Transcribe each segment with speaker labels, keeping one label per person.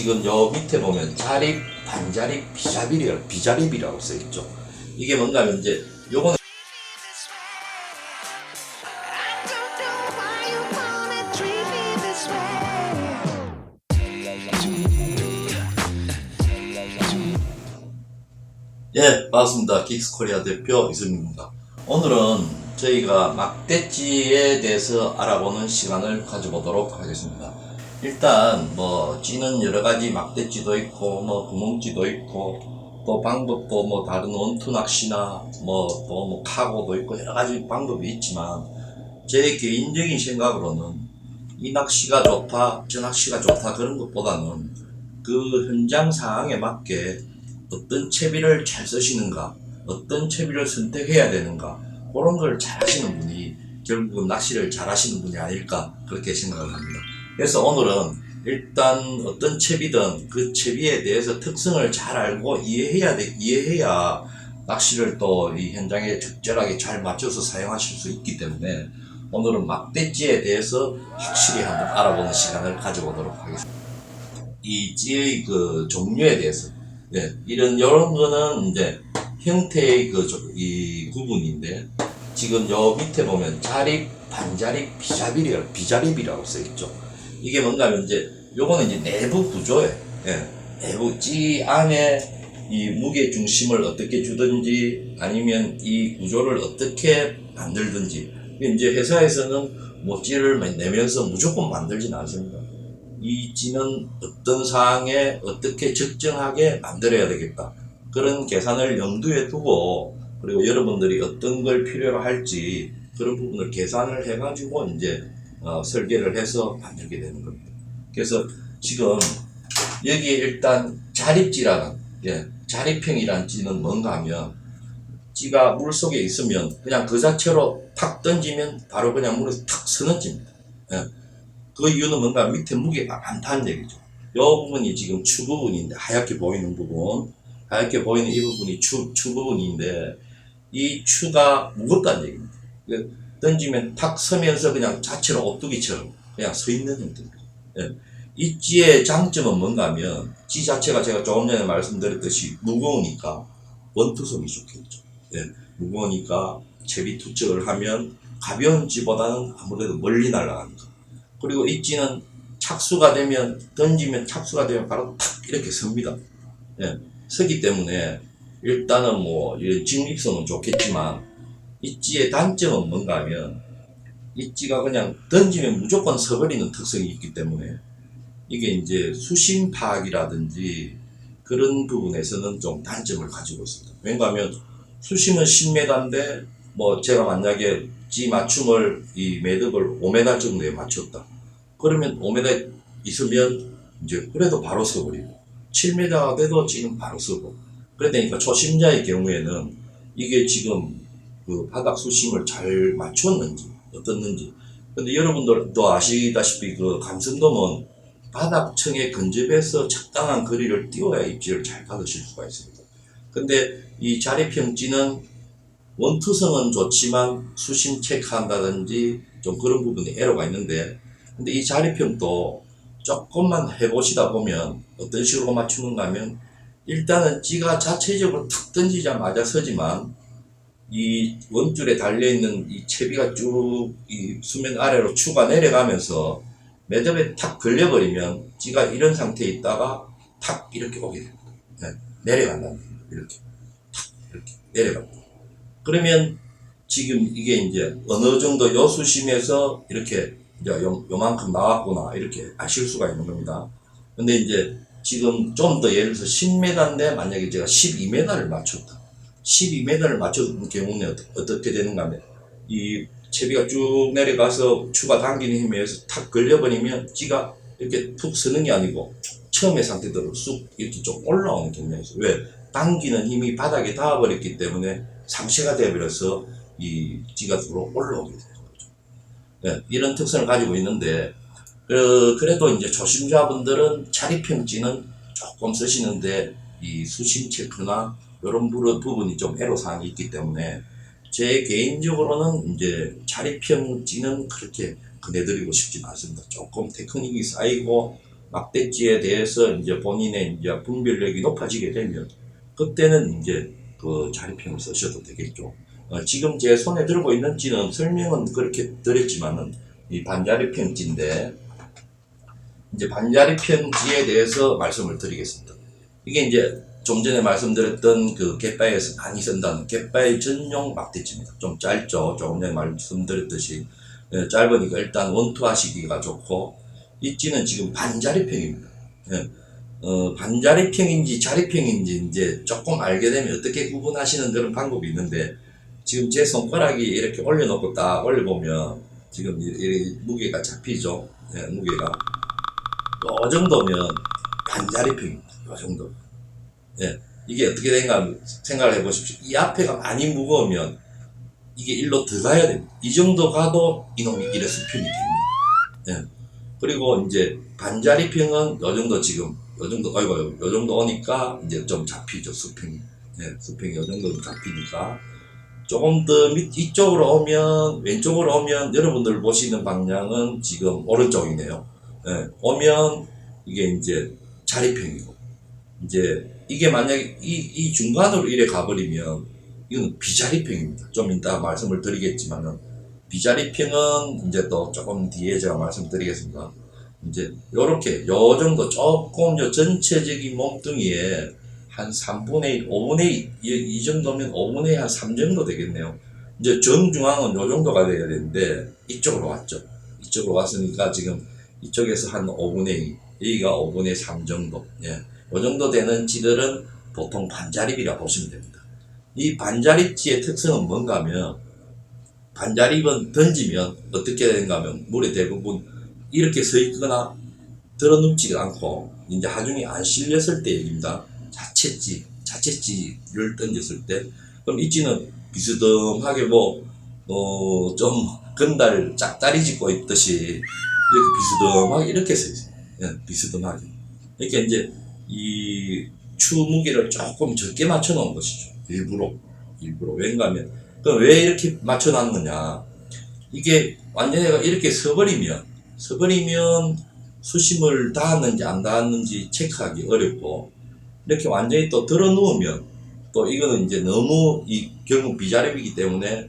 Speaker 1: 지금 여 밑에 보면 자립, 반자립, 비자립이라고, 비자립이라고 써있죠. 이게 뭔가 하면 이제 요거는. 예, 반갑습니다. 긱스 코리아 대표 이승입니다. 오늘은 저희가 막대찌에 대해서 알아보는 시간을 가져보도록 하겠습니다. 일단 뭐 찌는 여러 가지 막대찌도 있고 뭐 구멍찌도 있고 또 방법도 뭐 다른 원투 낚시나 뭐또뭐 카고도 있고 여러 가지 방법이 있지만 제 개인적인 생각으로는 이 낚시가 좋다, 저 낚시가 좋다 그런 것보다는 그 현장 상황에 맞게 어떤 채비를 잘 쓰시는가, 어떤 채비를 선택해야 되는가, 그런 걸 잘 하시는 분이 결국은 낚시를 잘 하시는 분이 아닐까, 그렇게 생각을 합니다. 그래서 오늘은 일단 어떤 채비든 그 채비에 대해서 특성을 잘 알고 이해해야 돼, 이해해야 낚시를 또 이 현장에 적절하게 잘 맞춰서 사용하실 수 있기 때문에 오늘은 막대찌에 대해서 확실히 한번 알아보는 시간을 가져보도록 하겠습니다. 이 찌의 그 종류에 대해서 예, 이런 이런 거는 이제 형태의 그 이 구분인데 지금 여 밑에 보면 자립, 반자립, 비자립이라고 비자립이라고 써 있죠. 이게 뭔가 하면 이제 요거는 이제 내부 구조예요. 예, 내부 찌 안에 이 무게 중심을 어떻게 주든지 아니면 이 구조를 어떻게 만들든지 이제 회사에서는 뭐 찌를 내면서 무조건 만들진 않습니다. 이 찌는 어떤 상황에 어떻게 적정하게 만들어야 되겠다. 그런 계산을 염두에 두고 그리고 여러분들이 어떤 걸 필요로 할지 그런 부분을 계산을 해가지고 이제 어, 설계를 해서 만들게 되는 겁니다. 그래서 지금 여기에 일단 자립지라는 예, 자립형이라는 찌는 뭔가 하면 찌가 물 속에 있으면 그냥 그 자체로 탁 던지면 바로 그냥 물에서 탁 서너집니다. 예. 그 이유는 뭔가 밑에 무게가 많다는 얘기죠. 이 부분이 지금 추 부분인데 하얗게 보이는 부분, 하얗게 보이는 이 부분이 추, 추 부분인데 이 추가 무겁다는 얘기입니다. 그 던지면 탁 서면서 그냥 자체로 오뚜기처럼 그냥 서 있는 형태입니다. 예. 이 찌의 장점은 뭔가 하면 찌 자체가 제가 조금 전에 말씀드렸듯이 무거우니까 원투성이 좋겠죠. 예. 무거우니까 채비 투척을 하면 가벼운 찌보다는 아무래도 멀리 날아가니까. 그리고 이 찌는 착수가 되면 던지면 착수가 되면 바로 탁 이렇게 섭니다. 예, 서기 때문에 일단은 뭐 이런 직립성은 좋겠지만 이 찌의 단점은 뭔가 하면 이 찌가 그냥 던지면 무조건 서버리는 특성이 있기 때문에 이게 이제 수심 파악이라든지 그런 부분에서는 좀 단점을 가지고 있습니다. 왜냐하면 수심은 10m인데 뭐 제가 만약에 찌 맞춤을 이 매듭을 5m 정도에 맞췄다. 그러면 5m 있으면 이제 그래도 바로 서버리고 7m 돼도 찌는 바로 서고 그러니까 초심자의 경우에는 이게 지금 그 바닥 수심을 잘 맞췄는지 어떻는지 근데 여러분들도 아시다시피 그 감성돔은 바닥층에 근접해서 적당한 거리를 띄워야 입질을 잘 받으실 수가 있습니다. 근데 이 자립형 찌는 원투성은 좋지만 수심 체크한다든지 좀 그런 부분에 에러가 있는데 근데 이 자립형도 조금만 해보시다 보면 어떤 식으로 맞추는가 하면 일단은 찌가 자체적으로 툭 던지자마자 서지만 이 원줄에 달려있는 이 채비가 쭉 이 수면 아래로 추가 내려가면서 매듭에 탁 걸려버리면 찌가 이런 상태에 있다가 탁 이렇게 오게 됩니다. 네, 내려간다는 거예요. 이렇게 탁 이렇게 내려갑니다. 그러면 지금 이게 이제 어느 정도 여수심에서 이렇게 이제 요, 요만큼 나왔구나 이렇게 아실 수가 있는 겁니다. 근데 이제 지금 좀 더 예를 들어서 10m인데 만약에 제가 12m를 맞췄다. 12m를 맞췄는 경우는 어떻게 되는가 하면 이 채비가 쭉 내려가서 추가 당기는 힘에 의해서 탁 걸려버리면 찌가 이렇게 푹 서는 게 아니고 처음의 상태대로 쑥 이렇게 좀 올라오는 경향이 있어요. 왜? 당기는 힘이 바닥에 닿아버렸기 때문에 상체가 되어버려서 이 찌가 들어 올라오게 되는 거죠. 네, 이런 특성을 가지고 있는데 그, 그래도 이제 초심자분들은 자립형 찌는 조금 쓰시는데 이 수심 체크나 이런 부- 부분이 좀 애로사항이 있기 때문에 제 개인적으로는 이제 자립형찌는 그렇게 권해드리고 싶진 않습니다. 조금 테크닉이 쌓이고 막대지에 대해서 이제 본인의 이제 분별력이 높아지게 되면 그때는 이제 그 자립형을 쓰셔도 되겠죠. 어, 지금 제 손에 들고 있는 찌는 설명은 그렇게 드렸지만은 이 반자립형지인데 이제 반자립형지에 대해서 말씀을 드리겠습니다. 이게 이제 좀 전에 말씀드렸던 그 갯바에서 많이 쓴다는 갯바의 전용 막대지입니다. 좀 짧죠. 조금 전에 말씀드렸듯이 예, 짧으니까 일단 원투 하시기가 좋고 이 찌는 지금 반자립형입니다. 예. 어, 반자립형인지 자립형인지 이제 조금 알게 되면 어떻게 구분하시는 그런 방법이 있는데 지금 제 손가락이 이렇게 올려놓고 딱 올려보면 지금 이, 이 무게가 잡히죠. 예, 무게가 요 정도면 반자립형입니다. 요 정도. 예, 이게 어떻게 된가 생각을 해보십시오. 이 앞에가 많이 무거우면 이게 일로 들어가야 됩니다. 이 정도 가도 이놈이 이래 수평이 됩니다. 예. 그리고 이제 반자리평은 요 정도 지금 요 정도 아이고 요 정도 오니까 이제 좀 잡히죠 수평이. 예, 수평이 요 정도 잡히니까 조금 더 밑, 이쪽으로 오면 왼쪽으로 오면 여러분들 보시는 방향은 지금 오른쪽이네요. 예, 오면 이게 이제 자리평이고 이제 이게 만약에 이, 이 중간으로 이래 가버리면 이건 비자리평입니다. 좀 이따 말씀을 드리겠지만은 비자리평은 이제 또 조금 뒤에 제가 말씀드리겠습니다. 이제 요렇게 요 정도 조금 요 전체적인 몸뚱이에 한 3분의 1, 5분의 2, 이, 이 정도면 5분의 1, 한 3 정도 되겠네요. 이제 정중앙은 요 정도가 돼야 되는데 이쪽으로 왔죠. 이쪽으로 왔으니까 지금 이쪽에서 한 5분의 2, 여기가 5분의 3 정도. 예. 요 정도 되는 지들은 보통 반자립이라 보시면 됩니다. 이 반자립지의 특성은 뭔가 하면 반자립은 던지면 어떻게 되는가 하면 물에 대부분 이렇게 서 있거나 들어 눕지가 않고 이제 하중이 안 실렸을 때 얘기입니다. 자체지, 자체지를 던졌을 때 그럼 이지는 비스듬하게 뭐, 어, 좀 건달 짝다리 짓고 있듯이 이렇게 비스듬하게 이렇게 서 있어요. 예, 비스듬하게. 이렇게 이제 이 추무게를 조금 적게 맞춰 놓은 것이죠. 일부러. 일부러. 왠가 하면, 그럼 왜 이렇게 맞춰 놨느냐. 이게 완전히 이렇게 서버리면, 서버리면 수심을 닿았는지 안 닿았는지 체크하기 어렵고, 이렇게 완전히 또 들어 누우면, 또 이거는 이제 너무 이 결국 비자립이기 때문에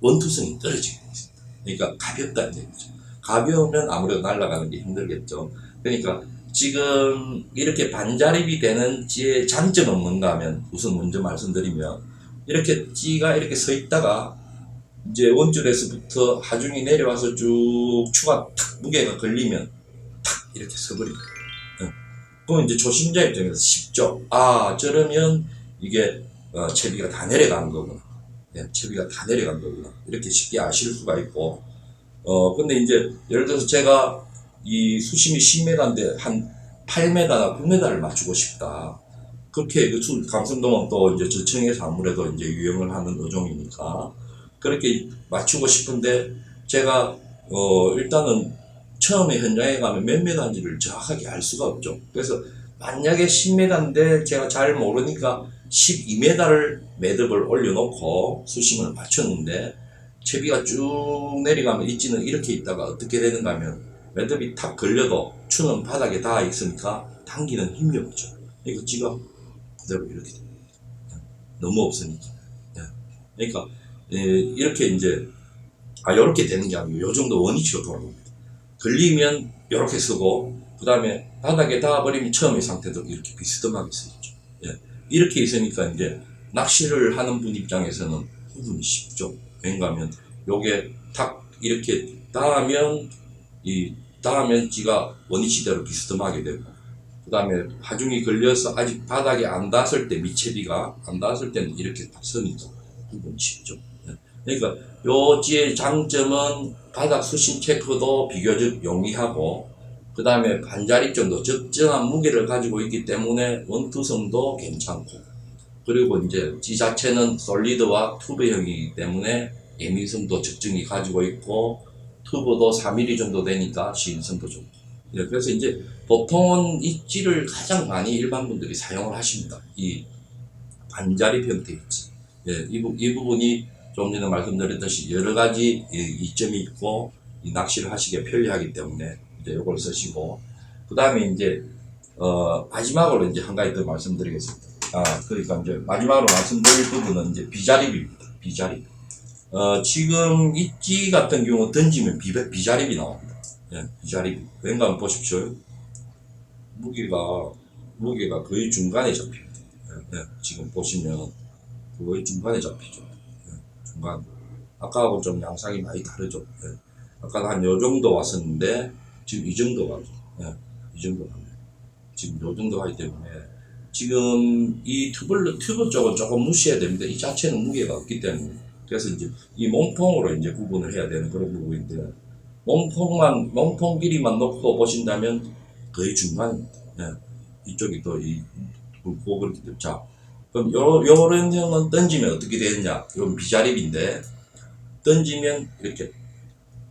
Speaker 1: 원투성이 떨어지게 있습니다. 그러니까 가볍다는 얘기죠. 가벼우면 아무래도 날아가는 게 힘들겠죠. 그러니까 지금 이렇게 반자립이 되는 찌의 장점은 뭔가 하면 우선 먼저 말씀드리면 이렇게 찌가 이렇게 서 있다가 이제 원줄에서부터 하중이 내려와서 쭉 추가 탁 무게가 걸리면 탁 이렇게 서버립니다. 예. 그럼 이제 초심자 입장에서 쉽죠. 아 저러면 이게 어, 채비가 다 내려간 거구나. 예, 채비가 다 내려간 거구나. 이렇게 쉽게 아실 수가 있고 어 근데 이제 예를 들어서 제가 이 수심이 10m인데 한 8m나 9m를 맞추고 싶다. 그렇게 그 수- 강선동은 또 이제 저층에서 아무래도 이제 유형을 하는 어종이니까 그렇게 맞추고 싶은데 제가 어 일단은 처음에 현장에 가면 몇 m인지를 정확하게 알 수가 없죠. 그래서 만약에 10m인데 제가 잘 모르니까 12m를 매듭을 올려놓고 수심을 맞췄는데 채비가 쭉 내려가면 있지는 이렇게 있다가 어떻게 되는가 하면 매듭이 탁 걸려도 추는 바닥에 닿아 있으니까 당기는 힘이 없죠. 그러니까 지가 그대로 이렇게 됩니다. 너무 없으니까. 예. 그러니까 예, 이렇게 이제 아 이렇게 되는 게 아니고 요 정도 원위치로 돌아갑니다. 걸리면 이렇게 쓰고 그 다음에 바닥에 닿아버리면 처음의 상태도 이렇게 비스듬하게 쓰였죠. 예. 이렇게 있으니까 이제 낚시를 하는 분 입장에서는 구분이 쉽죠. 왜냐하면 요게 탁 이렇게 닿으면 이 닿으면 지가 원위치대로 비스듬하게 되고 그 다음에 하중이 걸려서 아직 바닥에 안 닿았을 때 미채비가 안 닿았을 때는 이렇게 딱 서니까 구분이 쉽죠. 예. 그러니까 요 지의 장점은 바닥 수심 체크도 비교적 용이하고 그 다음에 반자리 정도 적정한 무게를 가지고 있기 때문에 원투성도 괜찮고 그리고 이제 지 자체는 솔리드와 튜브형이기 때문에 예민성도 적정히 가지고 있고 튜브도 3mm 정도 되니까 시인성도 좋고 예, 그래서 이제 보통은 이 찌를 가장 많이 일반 분들이 사용을 하십니다. 이 반자리 형태의 찌. 예, 이, 부, 이 부분이 좀 전에 말씀드렸듯이 여러 가지 이- 이점이 있고 이 낚시를 하시기에 편리하기 때문에 이제 이걸 쓰시고 그 다음에 이제, 어, 마지막으로 이제 한 가지 더 말씀드리겠습니다. 아, 그러니까 이제 마지막으로 말씀드릴 부분은 이제 비자립입니다. 비자립. 어, 지금 이찌 같은 경우 던지면 비, 비자립이 나옵니다. 예, 비자립. 왠가 한번 보십시오. 무게가, 무게가 거의 중간에 잡힙니다. 예, 예, 지금 보시면 거의 중간에 잡히죠. 예, 중간. 아까하고 좀 양상이 많이 다르죠. 예. 아까 한요 정도 왔었는데, 지금 이 정도 가죠. 예, 이 정도 가네요. 지금 요 정도 가기 때문에, 지금 이 튜브, 튜브 쪽은 조금 무시해야 됩니다. 이 자체는 무게가 없기 때문에. 그래서 이제 이 몸통으로 이제 구분을 해야 되는 그런 부분인데, 몸통만, 몸통 길이만 놓고 보신다면 거의 중간입니다. 예. 이쪽이 또 이, 굵고 그렇기 때문에. 자, 그럼 요, 요런 형은 던지면 어떻게 되느냐? 이건 비자립인데, 던지면 이렇게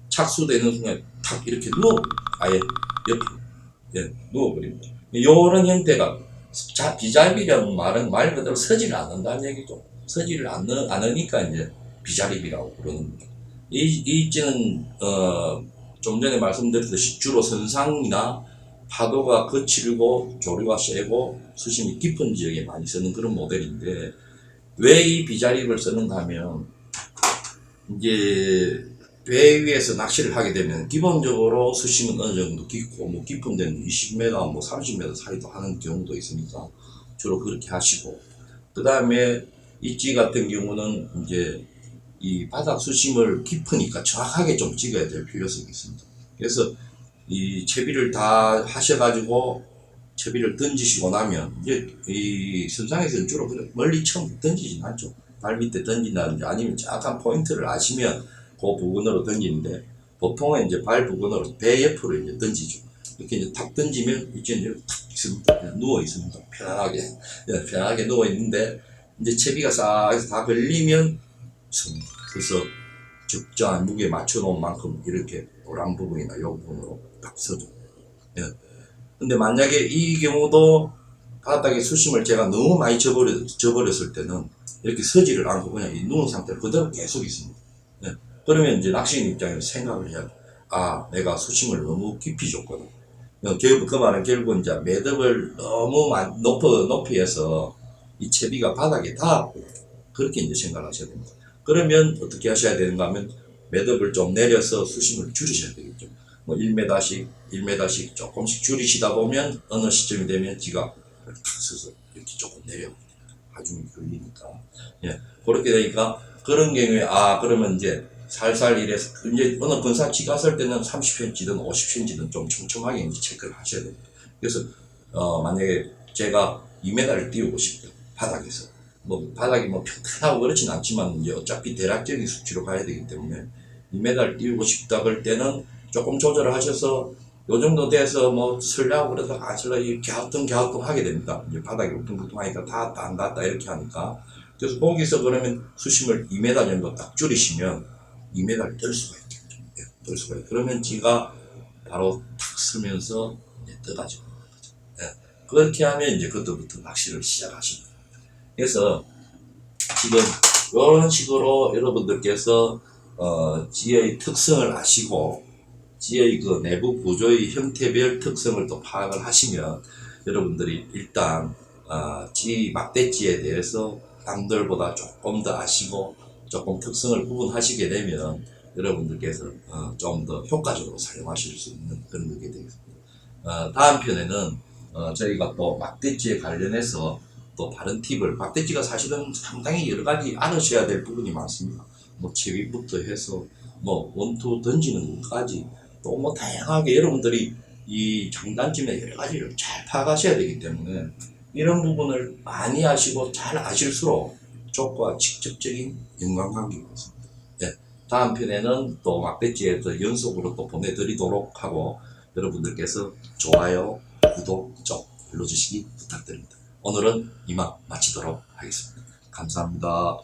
Speaker 1: 착수되는 순간 탁 이렇게 누워, 아예 옆으로, 예, 누워버립니다. 요런 형태가 자, 비자립이라는 말은 말 그대로 서지를 않는다는 얘기죠. 서지를 않는, 않으니까 이제 비자립이라고 부르는 겁니다. 이, 이 입지는, 어, 좀 전에 말씀드렸듯이 주로 선상이나 파도가 거칠고 조류가 세고 수심이 깊은 지역에 많이 쓰는 그런 모델인데 왜 이 비자립을 쓰는가 하면 이제 배 위에서 낚시를 하게 되면 기본적으로 수심은 어느 정도 깊고 뭐 깊은 데는 20m, 뭐 30m 사이도 하는 경우도 있으니까 주로 그렇게 하시고 그 다음에 이찌 같은 경우는 이제 이 바닥 수심을 깊으니까 정확하게 좀 찍어야 될 필요성이 있습니다. 그래서 이 채비를 다 하셔가지고 채비를 던지시고 나면 이제 이 선상에서는 주로 멀리 처음 던지진 않죠. 발 밑에 던진다든지 아니면 약간 포인트를 아시면 그 부분으로 던지는데 보통은 이제 발 부분으로 배 옆으로 이제 던지죠. 이렇게 이제 탁 던지면 이제 있습니다. 누워 있습니다. 편안하게 그냥 편안하게 누워 있는데 이제 채비가 싹 다 걸리면 그래서 적정한 무게 맞춰 놓은 만큼 이렇게 노란 부분이나 이 부분으로 딱 서죠. 예. 근데 만약에 이 경우도 바닥에 수심을 제가 너무 많이 저버려, 저버렸을 때는 이렇게 서지를 않고 그냥 이 누운 상태로 그대로 계속 있습니다. 예. 그러면 이제 낚시인 입장에서 생각을 해야 돼. 아, 내가 수심을 너무 깊이 줬거든. 어, 결국 그 말은 결국 이제 매듭을 너무 높, 높이 해서 이 채비가 바닥에 닿았고 그렇게 이제 생각을 하셔야 됩니다. 그러면 어떻게 하셔야 되는가 하면 매듭을 좀 내려서 수심을 줄이셔야 되겠죠. 뭐 1m씩, 1m씩 조금씩 줄이시다 보면 어느 시점이 되면 지가 탁 서서 이렇게 조금 내려옵니다. 하중이 걸리니까. 예. 그렇게 되니까 그런 경우에 아, 그러면 이제 살살 이래서 이제 어느 근사치 갔을 때는 30cm든 50cm든 좀 촘촘하게 이제 체크를 하셔야 됩니다. 그래서 어, 만약에 제가 2m를 띄우고 싶다. 바닥에서. 뭐 바닥이 뭐 평탄하고 그렇진 않지만 이제 어차피 대략적인 수치로 가야 되기 때문에 2m를 띄우고 싶다 그럴 때는 조금 조절을 하셔서 요 정도 돼서 뭐 설ля고 그래서 안 설라 이 갸우뚱 갸우뚱 하게 됩니다. 이제 바닥이 울퉁불퉁 하니까 닿았다 안 닿았다 이렇게 하니까 그래서 거기서 그러면 수심을 2m 정도 딱 줄이시면 2m를 뜰 수가 있겠죠. 예, 뜰 수가 있 그러면 지가 바로 탁 서면서 이제 떠가지고. 예, 그렇게 하면 이제 그때부터 낚시를 시작하시는. 그래서 지금 이런 식으로 여러분들께서 어, 지의 특성을 아시고 지의 그 내부 구조의 형태별 특성을 또 파악을 하시면 여러분들이 일단 어, 지 막대지에 대해서 남들보다 조금 더 아시고 조금 특성을 구분하시게 되면 여러분들께서 어, 좀 더 효과적으로 사용하실 수 있는 그런 게 되겠습니다. 어, 다음 편에는 어, 저희가 또 막대지에 관련해서 또 다른 팁을 막대지가 사실은 상당히 여러 가지 알으셔야 될 부분이 많습니다. 뭐 채비부터 해서 뭐 원투 던지는 것까지 또 뭐 다양하게 여러분들이 이 장단점의 여러 가지를 잘 파악하셔야 되기 때문에 이런 부분을 많이 아시고 잘 아실수록 쪽과 직접적인 인간관계가 있습니다. 네, 다음 편에는 또 막대지에 더 연속으로 또 보내드리도록 하고 여러분들께서 좋아요, 구독 좀 눌러주시기 부탁드립니다. 오늘은 이만 마치도록 하겠습니다. 감사합니다.